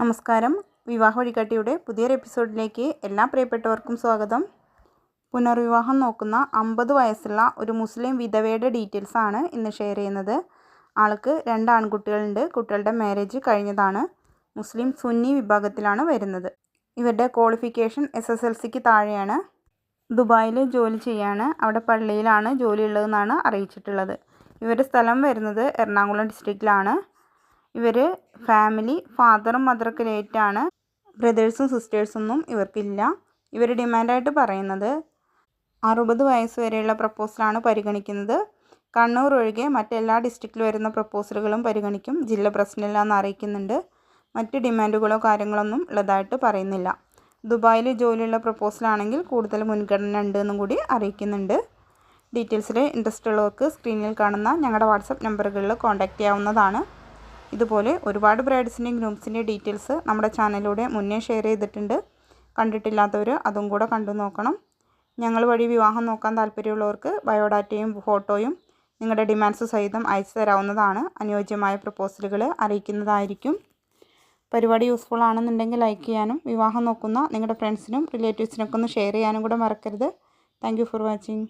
നമസ്കാരം. വിവാഹ വഴികാട്ടിയുടെ പുതിയൊരു എപ്പിസോഡിലേക്ക് എല്ലാ പ്രിയപ്പെട്ടവർക്കും സ്വാഗതം. പുനർവിവാഹം നോക്കുന്ന അമ്പത് വയസ്സുള്ള ഒരു മുസ്ലിം വിധവയുടെ ഡീറ്റെയിൽസ് ആണ് ഇന്ന് ഷെയർ ചെയ്യുന്നത്. ആൾക്ക് രണ്ട് ആൺകുട്ടികളുണ്ട്. കുട്ടികളുടെ മാരേജ് കഴിഞ്ഞതാണ്. മുസ്ലിം സുന്നി വിഭാഗത്തിലാണ് വരുന്നത്. ഇവരുടെ ക്വാളിഫിക്കേഷൻ എസ് എസ് എൽ സിക്ക് താഴെയാണ്. ദുബായിൽ ജോലി ചെയ്യാണ്. അവിടെ പള്ളിയിലാണ് ജോലി ഉള്ളതെന്നാണ് അറിയിച്ചിട്ടുള്ളത്. ഇവരുടെ സ്ഥലം വരുന്നത് എറണാകുളം ഡിസ്ട്രിക്റ്റിലാണ് ഇവർ ഫാമിലി ഫാദറും മദറൊക്കെ ലേറ്റാണ് ബ്രദേഴ്സും സിസ്റ്റേഴ്സൊന്നും ഇവർക്കില്ല. ഇവർ ഡിമാൻഡായിട്ട് പറയുന്നത് അറുപത് വയസ്സ് വരെയുള്ള പ്രപ്പോസലാണ് പരിഗണിക്കുന്നത്. കണ്ണൂർ ഒഴികെ മറ്റെല്ലാ ഡിസ്ട്രിക്റ്റിൽ വരുന്ന പ്രപ്പോസലുകളും പരിഗണിക്കും. ജില്ല പ്രശ്നമില്ല എന്ന് അറിയിക്കുന്നുണ്ട്. മറ്റ് ഡിമാൻഡുകളോ കാര്യങ്ങളൊന്നും ഉള്ളതായിട്ട് പറയുന്നില്ല. ദുബായിൽ ജോലിയുള്ള പ്രപ്പോസലാണെങ്കിൽ കൂടുതൽ മുൻഗണന ഉണ്ട് എന്നും കൂടി അറിയിക്കുന്നുണ്ട്. ഡീറ്റെയിൽസിൽ ഇൻട്രസ്റ്റ് ഉള്ളവർക്ക് സ്ക്രീനിൽ കാണുന്ന ഞങ്ങളുടെ വാട്സപ്പ് നമ്പറുകളിൽ കോൺടാക്റ്റ് ചെയ്യാവുന്നതാണ്. ഇതുപോലെ ഒരുപാട് ബ്രൈഡ്സിന്റെയും ഗ്രൂംസിന്റെയും ഡീറ്റെയിൽസ് നമ്മുടെ ചാനലിലൂടെ മുന്നേ ഷെയർ ചെയ്തിട്ടുണ്ട്. കണ്ടിട്ടില്ലാത്തവർ അതും കൂടെ കണ്ടു നോക്കണം. ഞങ്ങൾ വഴി വിവാഹം നോക്കാൻ താല്പര്യമുള്ളവർക്ക് ബയോഡാറ്റയും ഫോട്ടോയും നിങ്ങളുടെ ഡിമാൻഡ്സ് സഹിതം അയച്ചു തരാവുന്നതാണ്. അനുയോജ്യമായ പ്രപ്പോസലുകൾ അറിയിക്കുന്നതായിരിക്കും. പരിപാടി യൂസ്ഫുൾ ആണെന്നുണ്ടെങ്കിൽ ലൈക്ക് ചെയ്യാനും വിവാഹം നോക്കുന്ന നിങ്ങളുടെ ഫ്രണ്ട്സിനും റിലേറ്റീവ്സിനൊക്കെ ഒന്ന് ഷെയർ ചെയ്യാനും കൂടെ മറക്കരുത്. Thank for watching.